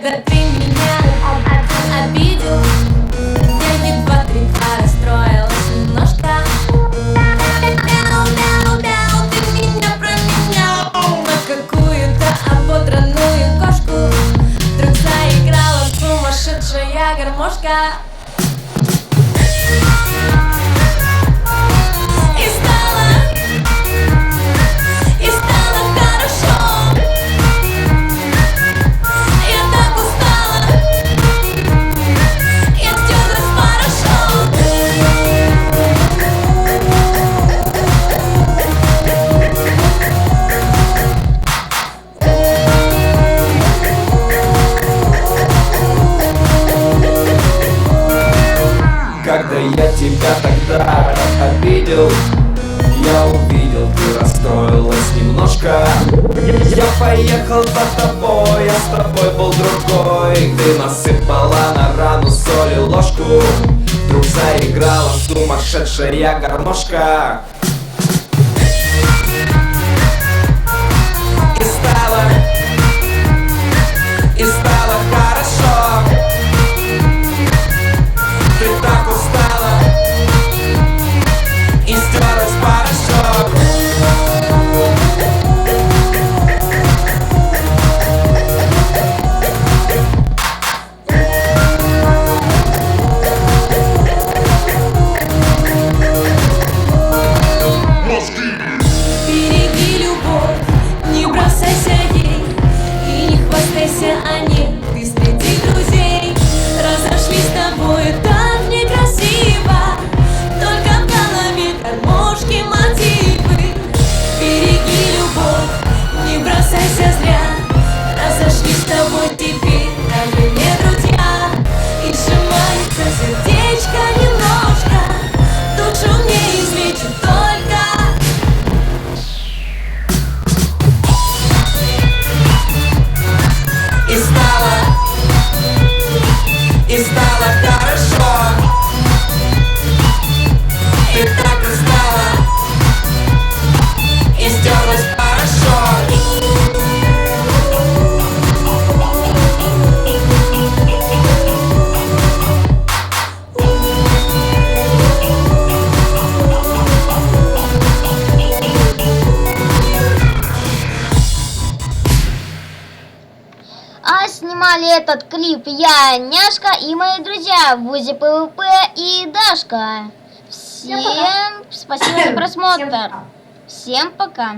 когда ты меня обидел. Я не два-три, расстроилась немножко мяу, мяу, мяу, ты меня променял На какую-то ободранную кошку. Вдруг заиграла сумасшедшая гармошка. Когда я тебя тогда обидел Я увидел, ты расстроилась немножко. Я поехал за тобой, а с тобой был другой. Ты насыпала на рану соли ложку. Вдруг заиграла сумасшедшая гармошка не бросайся зря А снимали этот клип я, Няшка и мои друзья Вузи ПВП и Дашка. Всем спасибо за просмотр. Всем пока.